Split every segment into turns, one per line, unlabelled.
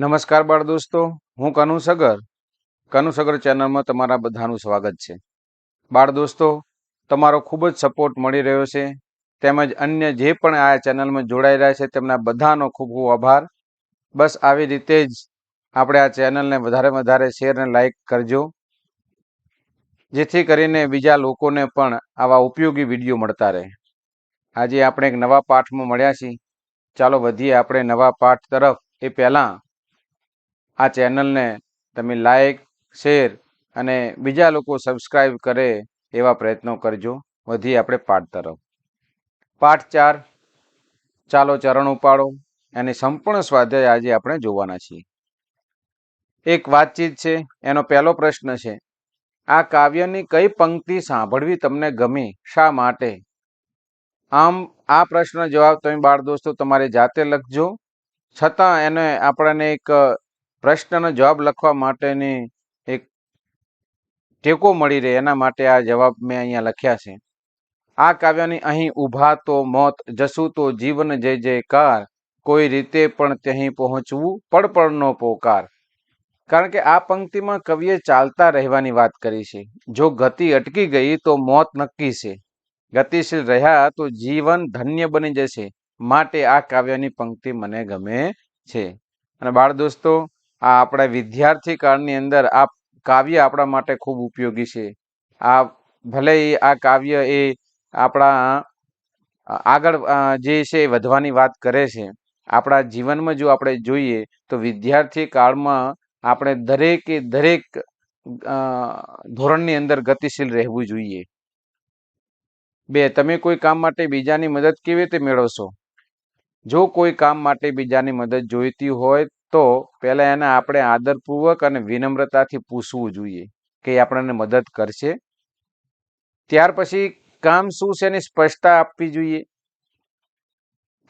નમસ્કાર બાળ દોસ્તો, હું કનુ સગર. કનુ સગર ચેનલમાં તમારા બધાનું સ્વાગત છે. બાળ દોસ્તો, તમારો ખૂબ જ સપોર્ટ મળી રહ્યો છે. તેમજ અન્ય જે પણ આ ચેનલમાં જોડાઈ રહ્યા છે, તેમના બધાનો ખૂબ ખૂબ આભાર. બસ આવી રીતે જ આપણે આ ચેનલને વધારે વધારે શેર અને લાઇક કરજો. જેથી કરીને બીજા લોકોને પણ આવા ઉપયોગી વીડિયો મળતા રહે. આજે આપણે એક નવા પાઠમાં મળ્યા છીએ. ચાલો વધીએ આપણે નવા પાઠ તરફ. એ પહેલાં આ ચેનલને તમે લાઈક શેર અને બીજા લોકો સબસ્ક્રાઈબ કરે એવા પ્રયત્નો કરજો. વધીએ આપણે પાઠ તરફ. પાઠ ચાર. ચાલો ચરણ ઉપાડો એની સંપૂર્ણ સ્વાધ્યાય આજે આપણે જોવાના છીએ. એક વાતચીત છે, એનો પહેલો પ્રશ્ન છે, આ કાવ્યની કઈ પંક્તિ સાંભળવી તમને ગમી? શા માટે? આમ, આ પ્રશ્ન જવાબ તમે બાળ દોસ્તો તમારી જાતે લખજો. છતાં એને આપણને એક પ્રશ્નનો જવાબ લખવા માટેની એક ટેકો મળી રહે, એના માટે આ જવાબ મેં અહીંયા લખ્યા છે. આ કાવ્યની અહીં ઊભા તો મોત, જસું તો જીવન, જય જયકાર કોઈ રીતે પણ ત્યાં પહોંચવું પડપડનો પોકાર. કારણ કે આ પંક્તિમાં કવિએ ચાલતા રહેવાની વાત કરી છે. જો ગતિ અટકી ગઈ તો મોત નક્કી છે. ગતિશીલ રહ્યા તો જીવન ધન્ય બની જશે. માટે આ કાવ્યની પંક્તિ મને ગમે છે. અને બાળ દોસ્તો આ આપણા વિદ્યાર્થી કાળની અંદર આ કાવ્ય આપણા માટે ખૂબ ઉપયોગી છે. આ ભલે આ કાવ્ય એ આપણા આગળ જે છે વધવાની વાત કરે છે. આપણા જીવનમાં જો આપણે જોઈએ તો વિદ્યાર્થી કાળમાં આપણે દરેકે દરેક ધોરણની અંદર ગતિશીલ રહેવું જોઈએ. બે, તમે કોઈ કામ માટે બીજાની મદદ કેવી રીતે મેળવશો? જો કોઈ કામ માટે બીજાની મદદ જોઈતી હોય તો પહેલા એને આપણે આદરપૂર્વક અને વિનમ્રતાથી પૂછવું જોઈએ કે એ આપણને મદદ કરશે. ત્યાર પછી કામ શું છે એની સ્પષ્ટતા આપવી જોઈએ.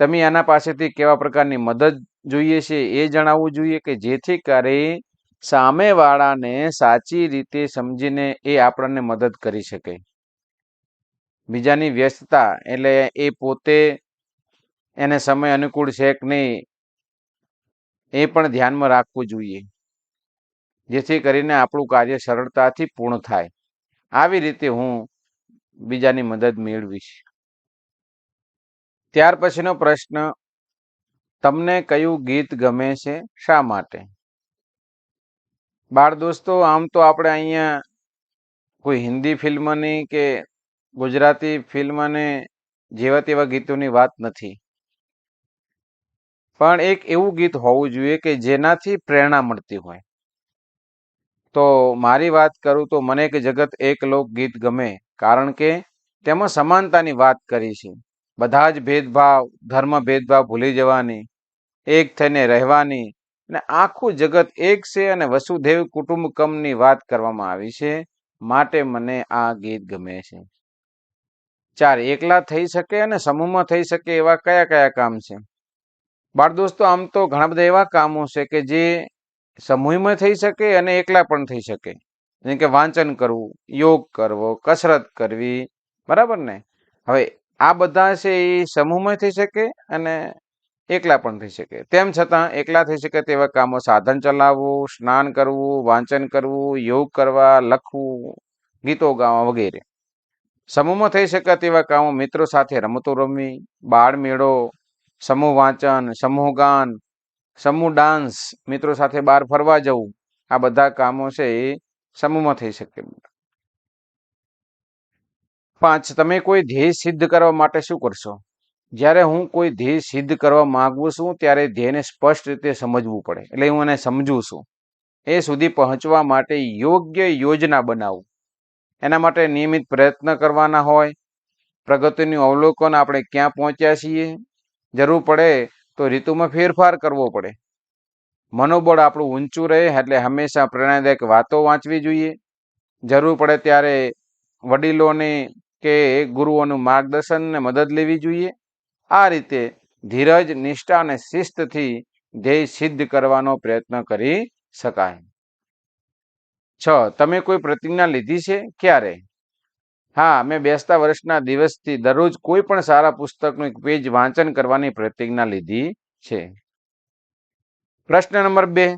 તમે એના પાસેથી કેવા પ્રકારની મદદ જોઈએ છે એ જણાવવું જોઈએ કે જેથી કરી સામેવાળાને સાચી રીતે સમજીને એ આપણને મદદ કરી શકે. બીજાની વ્યસ્તતા એટલે એ પોતે એને સમય અનુકૂળ છે કે નહીં એ પણ ધ્યાનમાં રાખવું જોઈએ. જેથી કરીને આપણું કાર્ય સરળતાથી પૂર્ણ થાય. આવી રીતે હું બીજાની મદદ મેળવીશ. ત્યાર પછીનો પ્રશ્ન, તમને કયું ગીત ગમે છે? શા માટે? બાળ દોસ્તો, આમ તો આપણે અહીંયા કોઈ હિન્દી ફિલ્મની કે ગુજરાતી ફિલ્મને જેવા તેવા ગીતોની વાત નથી. પણ એક એવું ગીત હોવું જોઈએ કે જેનાથી પ્રેરણા મળતી હોય. તો મારી વાત કરું તો મને કે જગત એક લોક ગીત ગમે, કારણ કે તેમાં સમાનતાની વાત કરી છે. બધા જ ભેદભાવ, ધર્મ ભેદભાવ ભૂલી જવાની, એક થઈને રહેવાની અને આખું જગત એક છે અને વસુદેવ કુટુંબકમની વાત કરવામાં આવી છે, માટે મને આ ગીત ગમે છે. ચાર એકલા થઈ શકે અને સમૂહમાં થઈ શકે એવા કયા કયા કામ છે? બાળ દોસ્તો, આમ તો ઘણા બધા એવા કામો છે કે જે સમૂહમાં થઈ શકે અને એકલા પણ થઈ શકે. જેમ કે વાંચન કરવું, યોગ કરવો, કસરત કરવી, બરાબર ને? હવે આ બધા છે એ સમૂહમાં થઈ શકે અને એકલા પણ થઈ શકે. તેમ છતાં એકલા થઈ શકે તેવા કામો સાધન ચલાવવું, સ્નાન કરવું, વાંચન કરવું, યોગ કરવા, લખવું, ગીતો ગાવા વગેરે. સમૂહમાં થઈ શકે તેવા કામો મિત્રો સાથે રમતો રમવી, બાળ મેળો સમૂહ વાંચન સમૂહ ગાન સમૂહ ડાન્સ મિત્રો સાથે બહાર ફરવા જવું, આ બધા કામો છે એ સમૂહમાં થઈ શકે. પાંચ, તમે કોઈ ધ્યેય સિદ્ધ કરવા માટે શું કરશો? જ્યારે હું કોઈ ધ્યેય સિદ્ધ કરવા માંગુ છું, ત્યારે ધ્યેયને સ્પષ્ટ રીતે સમજવું પડે. એટલે હું એને સમજું છું. એ સુધી પહોંચવા માટે યોગ્ય યોજના બનાવું. એના માટે નિયમિત પ્રયત્ન કરવાના હોય. પ્રગતિનું અવલોકન આપણે ક્યાં પહોંચ્યા છીએ? જરૂર પડે તો ઋતુમાં ફેરફાર કરવો પડે. મનોબળ આપણું ઊંચું રહે એટલે હંમેશા પ્રેરણાદાયક વાતો વાંચવી જોઈએ. જરૂર પડે ત્યારે વડીલોને કે ગુરુઓનું માર્ગદર્શન ને મદદ લેવી જોઈએ. આ રીતે ધીરજ, નિષ્ઠા અને શિસ્તથી ધ્યેય સિદ્ધ કરવાનો પ્રયત્ન કરી શકાય. છ, તમે કોઈ પ્રતિજ્ઞા લીધી છે? ક્યારે? હા, મેં બેસતા વર્ષના દિવસથી દરરોજ કોઈ પણ સારા પુસ્તકનું એક પેજ વાંચન કરવાની પ્રતિજ્ઞા લીધી છે. પ્રશ્ન નંબર બે,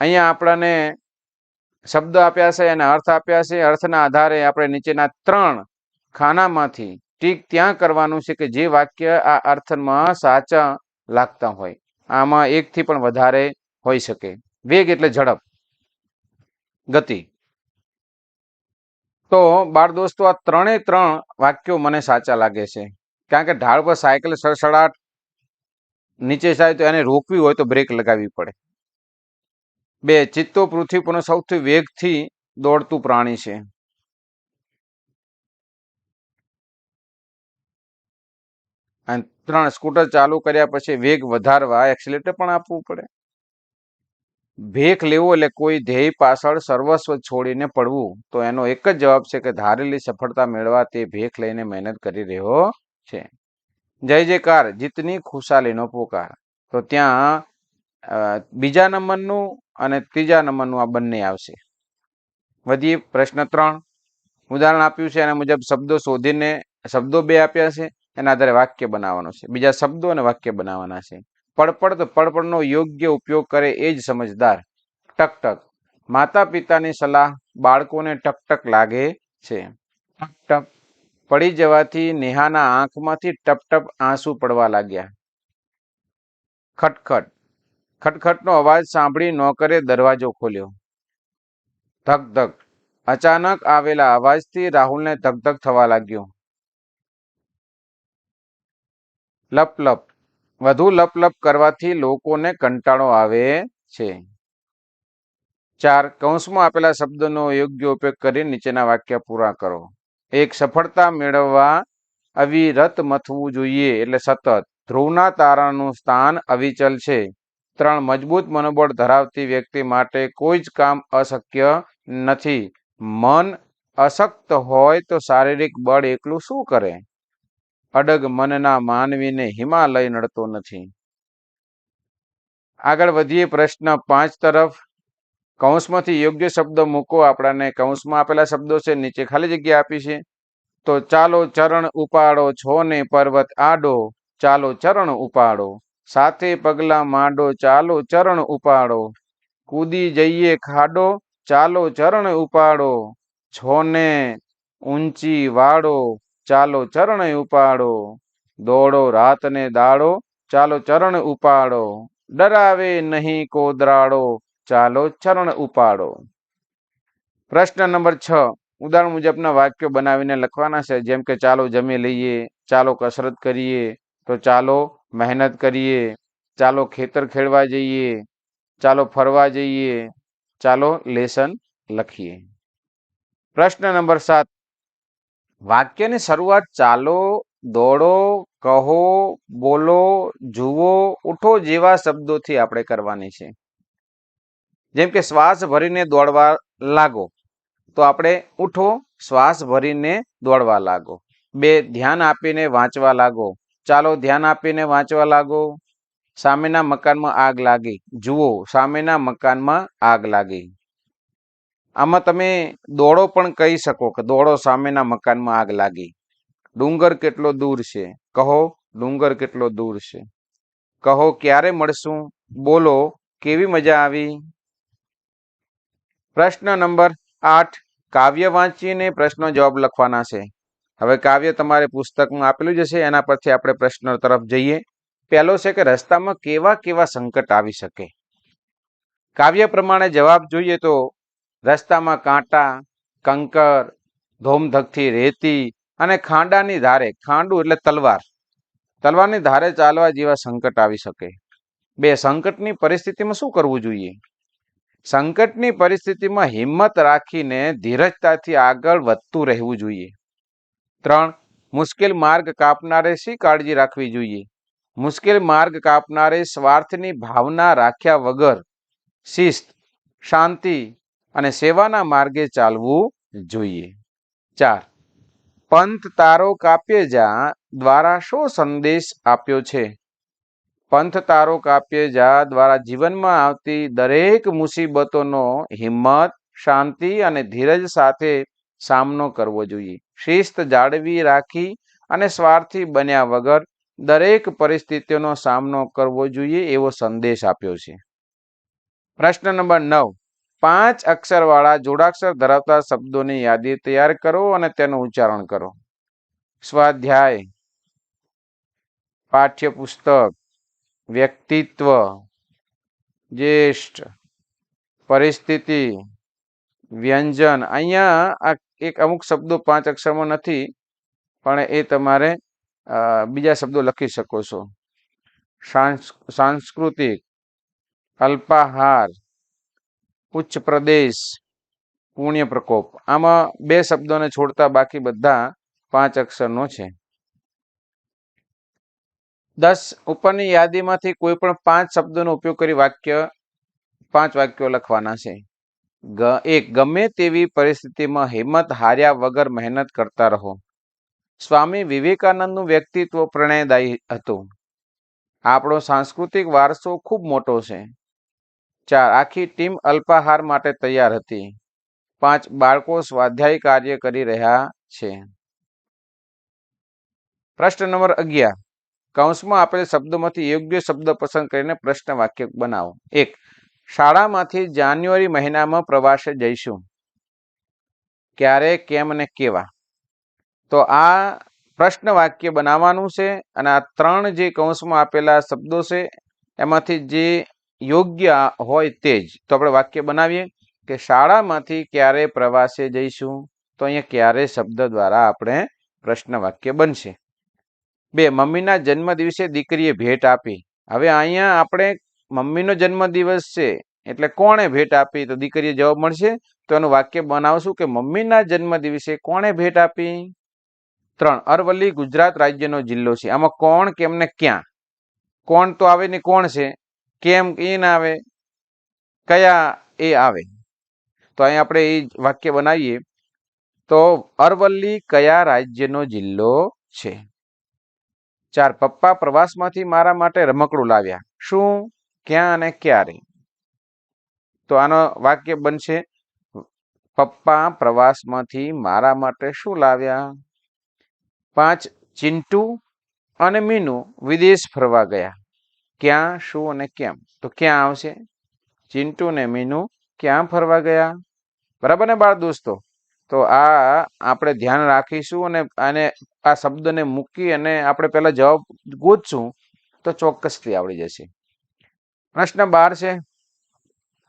અહીંયા આપણને શબ્દ આપ્યા છે અને અર્થ આપ્યા છે. અર્થના આધારે આપણે નીચેના ત્રણ ખાનામાંથી ટીક ત્યાં કરવાનું છે કે જે વાક્ય આ અર્થમાં સાચા લાગતા હોય. આમાં એકથી પણ વધારે હોઈ શકે. વેગ એટલે ઝડપ. ગતિ. તો બાળ દોસ્તો, આ ત્રણે ત્રણ વાક્યો મને સાચા લાગે છે. કારણ કે ઢાળ પર સાયકલ સડસડાટ, નીચે જાય તો એને રોકવી હોય તો બ્રેક લગાવવી પડે. બે, ચિત્તો પૃથ્વી પરનું સૌથી વેગથી દોડતું પ્રાણી છે. અને ત્રણ, સ્કૂટર ચાલુ કર્યા પછી વેગ વધારવા, એક્સિલેટર પણ આપવું પડે. ભેખ લેવો એટલે કોઈ ધ્યેય પાછળ સર્વસ્વ છોડીને પડવું, તો એનો એક જ જવાબ છે કે ધારેલી સફળતા મેળવા તે ભેખ લઈને મહેનત કરી રહ્યો છે. જય જયકાર, જીતની ખુશાલીનો પોકાર. તો ત્યાં બીજા નંબરનું અને ત્રીજા નંબરનું આ બંને આવશે. વધીએ પ્રશ્ન ત્રણ. ઉદાહરણ આપ્યું છે, એના મુજબ શબ્દો શોધીને, શબ્દો બે આપ્યા છે, એના આધારે વાક્ય બનાવવાનું છે. બીજા શબ્દો અને વાક્ય બનાવવાના છે. પડપડ પડપડનો યોગ્ય ઉપયોગ કરે એ જ સમજદાર. ટક ટક. માતા પિતાની સલાહ બાળકોને ટક ટક લાગે છે. ટક. પડી જવાથી નેહાના આંખમાંથી ટપ ટપ આંસુ પડવા લાગ્યા. ખટખટ. ખટખટનો અવાજ સાંભળી નોકરે દરવાજો ખોલ્યો. ધક ધક. અચાનક આવેલા અવાજથી રાહુલને ધક ધક થવા લાગ્યો. લપ લપ. વધુ લપ લપ કરવાથી લોકોને કંટાળો આવે છે. ચાર, કૌંસમાં આપેલા શબ્દનો યોગ્ય ઉપયોગ કરી નીચેના વાક્ય પૂરા કરો. એક, સફળતા મેળવવા અવિરત મથવું જોઈએ એટલે સતત. ધ્રુવના તારાનું સ્થાન અવિચલ છે. ત્રણ, મજબૂત મનોબળ ધરાવતી વ્યક્તિ માટે કોઈ જ કામ અશક્ય નથી. મન અશક્ત હોય તો શારીરિક બળ એકલું શું કરે? અડગ મનના માનવીને હિમાલય નડતો નથી. આગળ વધીએ પ્રશ્ન પાંચ તરફ. કૌંસમાંથી યોગ્ય શબ્દ મૂકો. આપણાને કૌંસમાં આપેલા શબ્દો છે, નીચે ખાલી જગ્યા આપી છે. તો ચાલો ચરણ ઉપાડો, છો ને પર્વત આડો, ચાલો ચરણ ઉપાડો. સાથે પગલા માંડો, ચાલો ચરણ ઉપાડો. કૂદી જઈએ ખાડો, ચાલો ચરણ ઉપાડો. છોને ઊંચી વાળો ચાલો ચરણ ઉપાડો. દોડો રાત ને દાડો. ચાલો ચરણ ઉપાડો. ડરાવે નહીં કોદરાડો. ચાલો ચરણ ઉપાડો. પ્રશ્ન નંબર છ. ઉદાહરણ મુજબના વાક્યો બનાવીને લખવાના છે. જેમ કે ચાલો જમી લઈએ, ચાલો કસરત કરીએ, તો ચાલો મહેનત કરીએ, ચાલો ખેતર ખેડવા જઈએ, ચાલો ફરવા જઈએ, ચાલો લેસન લખીએ. પ્રશ્ન નંબર સાત. વાક્યની શરૂઆત ચાલો, દોડો, કહો, બોલો, જુઓ, ઉઠો જેવા શબ્દોથી આપણે કરવાની છે. જેમ કે શ્વાસ ભરીને દોડવા લાગો, તો આપણે ઉઠો, શ્વાસ ભરીને દોડવા લાગો. બે, ધ્યાન આપીને વાંચવા લાગો. ચાલો, ધ્યાન આપીને વાંચવા લાગો. સામેના મકાનમાં આગ લાગી. જુઓ, સામેના મકાનમાં આગ લાગી. આમાં તમે દોડો પણ કહી શકો કે દોડો સામેના મકાનમાં આગ લાગી. ડુંગર કેટલો દૂર છે? કહો, ડુંગર કેટલો દૂર છે? કહો, ક્યારે મળશું? બોલો, કેવી મજા આવી? પ્રશ્ન નંબર આઠ. કાવ્ય વાંચીને પ્રશ્નો જવાબ લખવાના છે. હવે કાવ્ય તમારે પુસ્તકમાં આપેલું જ હશે, એના પરથી આપણે પ્રશ્ન તરફ જઈએ. પહેલો છે કે રસ્તામાં કેવા કેવા સંકટ આવી શકે? કાવ્ય પ્રમાણે જવાબ જોઈએ તો રસ્તામાં કાંટા, કંકર ધોમધકથી રેતી અને ખાંડાની ધારે, ખાંડું એટલે તલવાર. તલવારની ધારે ચાલવા જેવા સંકટ આવી શકે. બે, સંકટની પરિસ્થિતિમાં શું કરવું જોઈએ? સંકટની પરિસ્થિતિમાં હિંમત રાખીને ધીરજતાથી આગળ વધતું રહેવું જોઈએ. ત્રણ, મુશ્કેલ માર્ગ કાપનારે શી કાળજી રાખવી જોઈએ? મુશ્કેલ માર્ગ કાપનારે સ્વાર્થની ભાવના રાખ્યા વગર શિસ્ત, શાંતિ અને સેવાના માર્ગે ચાલવું જોઈએ. ચાર. પંથ તારો કાપ્યજા દ્વારા શો સંદેશ આપ્યો છે? પંથ તારો કાપ્યજા દ્વારા જીવનમાં આવતી દરેક મુસીબતોનો હિંમત, શાંતિ અને ધીરજ સાથે સામનો કરવો જોઈએ. શિસ્ત જાળવી રાખી અને સ્વાર્થી બન્યા વગર દરેક પરિસ્થિતિઓનો સામનો કરવો જોઈએ એવો સંદેશ આપ્યો છે. પ્રશ્ન નંબર નવ. પાંચ અક્ષરવાળા જોડાક્ષર ધરાવતા શબ્દોની યાદી તૈયાર કરો અને તેનું ઉચ્ચારણ કરો. સ્વાધ્યાય. પાઠ્યપુસ્તક. વ્યક્તિત્વ. જ્યેષ્ઠ પરિસ્થિતિ. વ્યંજન. અહીંયા આ એક અમુક શબ્દો પાંચ અક્ષરમાં નથી, પણ એ તમારે બીજા શબ્દો લખી શકો છો. સાંસ- સાંસ્કૃતિક. અલ્પાહાર. ઉચ્ચ પ્રદેશ પુણ્ય પ્રકોપ. આમાં બે શબ્દોને છોડતા બાકી બધા પાંચ અક્ષરનો છે. દસ, ઉપરની યાદીમાંથી કોઈ પણ પાંચ શબ્દોનો ઉપયોગ કરી વાક્ય, પાંચ વાક્યો લખવાના છે. એક, ગમે તેવી પરિસ્થિતિમાં હિંમત હાર્યા વગર મહેનત કરતા રહો. સ્વામી વિવેકાનંદનું વ્યક્તિત્વ પ્રણયદાયી હતું. આપણો સાંસ્કૃતિક વારસો ખૂબ મોટો છે. ચાર. આખી ટીમ અલ્પાહાર માટે તૈયાર હતી. પાંચ. બાળકો સ્વાધ્યાય કાર્ય કરી રહ્યા છે. પ્રશ્ન નંબર અગિયાર. કૌંસમાં આપેલ શબ્દોમાંથી યોગ્ય શબ્દ પસંદ કરીને પ્રશ્ન વાક્ય બનાવો. એક. શાળામાંથી જાન્યુઆરી મહિનામાં પ્રવાસે જઈશું. ક્યારે, કેમ અને કેવા? તો આ પ્રશ્ન વાક્ય બનાવવાનું છે અને આ ત્રણ જે કૌંસમાં આપેલા શબ્દો છે, એમાંથી જે યોગ્ય હોય તે જ. તો આપણે વાક્ય બનાવીએ કે શાળામાંથી ક્યારે પ્રવાસે જઈશું? તો અહીંયા ક્યારે શબ્દ દ્વારા આપણે પ્રશ્ન વાક્ય બનશે. બે, મમ્મીના જન્મદિવસે દીકરીએ ભેટ આપી. હવે અહીંયા આપણે મમ્મીનો જન્મદિવસ છે, એટલે કોણે ભેટ આપી? તો દીકરીએ જવાબ મળશે. તો એનું વાક્ય બનાવશું કે મમ્મીના જન્મદિવસે કોણે ભેટ આપી? ત્રણ, અરવલ્લી ગુજરાત રાજ્યનો જિલ્લો છે. આમાં કોણ કેમને ક્યાં? કોણ તો આવે ને કોણ છે? કેમ એ ના આવે? કયા એ આવે? તો અહીં આપણે એ વાક્ય બનાવીએ. તો અરવલ્લી કયા રાજ્યનો જિલ્લો છે? ચાર, પપ્પા પ્રવાસમાંથી મારા માટે રમકડું લાવ્યા. શું? ક્યાં અને ક્યારે? તો આનો વાક્ય બનશે, પપ્પા પ્રવાસમાંથી મારા માટે શું લાવ્યા? પાંચ, ચિંટુ અને મીનુ વિદેશ ફરવા ગયા. ક્યાં, શું અને કેમ? તો ક્યાં આવશે? ચિંટુ ને મીનુ ક્યાં ફરવા ગયા? બરાબર ને બાળ દોસ્તો? તો આ આપણે ધ્યાન રાખીશું અને આને આ શબ્દને મૂકી અને આપણે પહેલાં જવાબ ગોતશું તો ચોક્કસથી આવડી જશે. પ્રશ્ન બાર છે.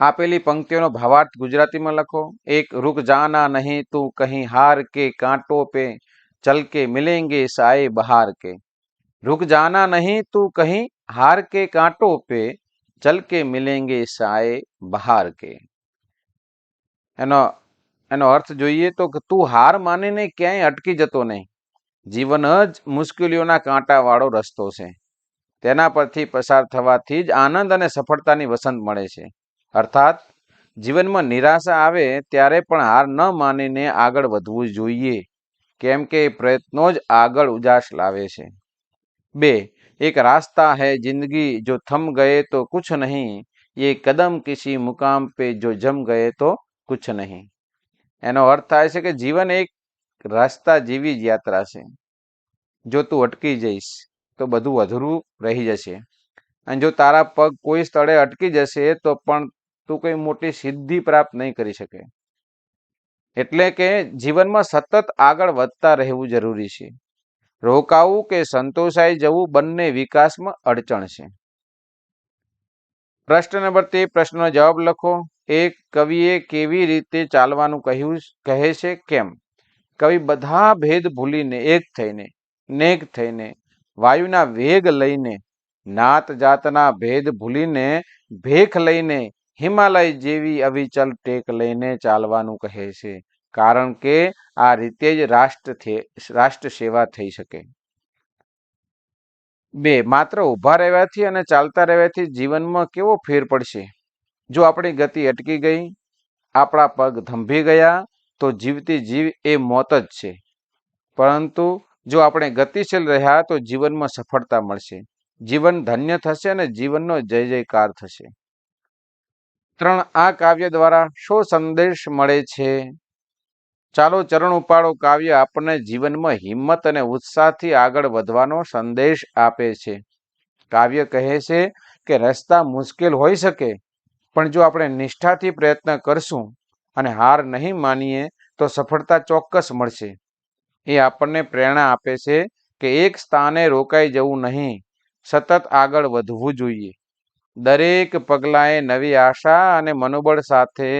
આપેલી પંક્તિઓનો ભાવાર્થ ગુજરાતીમાં લખો. એક, રૂક જાના નહીં તું કહી હાર કે કાંટો પે, ચલ કે મિલેંગે સાએ બહાર કે. રૂક જાના નહીં તું કહી हार के कांटों पे चल के मिलेंगे साए बहार के એનો એનો અર્થ જોઈએ તો કે તું હાર માનીને ક્યાંય અટકી જતો નહીં જીવન જ મુશ્કેલીઓના કાંટાવાળો રસ્તો છે તેના પરથી પસાર થવાથી જ આનંદ અને સફળતાની વસંત મળે છે અર્થાત જીવનમાં નિરાશા આવે ત્યારે પણ હાર ન માનીને આગળ વધવું જોઈએ કેમ કે એ પ્રયત્નો જ આગળ ઉજાસ લાવે છે બે એક रास्ता है जिंदगी जो थम गए तो कुछ नहीं ये कदम किसी मुकाम पे जो जम गए तो कुछ नहीं એનો અર્થ થાય છે કે જીવન એક રસ્તા જેવી જ યાત્રા છે જો તું અટકી જઈશ તો બધું અધૂરું રહી જશે અને જો તારા પગ કોઈ સ્થળે અટકી જશે તો પણ તું કોઈ મોટી સિદ્ધિ પ્રાપ્ત નહીં કરી શકે એટલે કે જીવનમાં સતત આગળ વધતા રહેવું જરૂરી છે રોકાવું કે સંતોષાઈ જવું બંને વિકાસમાં અડચણ છે. પ્રશ્ન નંબર તે પ્રશ્નનો જવાબ લખો. એક કવિએ કેવી રીતે ચાલવાનું કહ્યું, કહે છે, કેમ? કવિ બધા ભેદ ભૂલીને, એક થઈને, નેક થઈને, વાયુના વેગ લઈને, નાત જાતના ભેદ ભૂલીને, ભેખ લઈને, હિમાલય જેવી અવિચલ ટેક લઈને ચાલવાનું કહે છે. કારણ કે આ રીતે જ રાષ્ટ્ર રાષ્ટ્ર સેવા થઈ શકે. બે, માત્ર ઊભા રહેવાથી અને ચાલતા રહેવાથી જીવનમાં કેવો ફેર પડશે? જો આપણી ગતિ અટકી ગઈ, આપણા પગ ધંભી ગયા, તો જીવતી જીવ એ મોત જ છે. પરંતુ જો આપણે ગતિશીલ રહ્યા, તો જીવનમાં સફળતા મળશે. જીવન ધન્ય થશે અને જીવનનો જય જયકાર થશે. ત્રણ, આ કાવ્ય દ્વારા શો સંદેશ મળે છે? ચાલો ચરણ ઉપાડો કાવ્ય આપણને જીવનમાં હિંમત અને ઉત્સાહથી આગળ વધવાનો સંદેશ આપે છે. કાવ્ય કહે છે કે રસ્તા મુશ્કેલ હોઈ શકે, પણ જો આપણે નિષ્ઠાથી પ્રયત્ન કરશું અને હાર નહીં માનીએ, તો સફળતા ચોક્કસ મળશે. એ આપણને પ્રેરણા આપે છે કે એક સ્થાને રોકાઈ જવું નહીં, સતત આગળ વધવું જોઈએ. દરેક પગલાંએ નવી આશા અને મનોબળ સાથે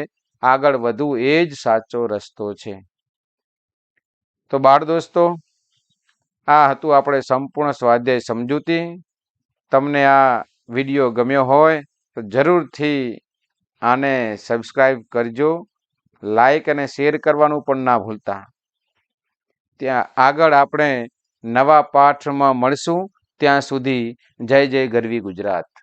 આગળ વધવું એ જ સાચો રસ્તો છે. તો બાળ દોસ્તો, આ હતું આપણે સંપૂર્ણ સ્વાધ્યાય સમજૂતી. તમને આ વીડિયો ગમ્યો હોય તો જરૂરથી આને સબસ્ક્રાઈબ કરજો. લાઈક અને શેર કરવાનું પણ ના ભૂલતા. ત્યાં આગળ આપણે નવા પાઠમાં મળશું. ત્યાં સુધી જય જય ગરવી ગુજરાત.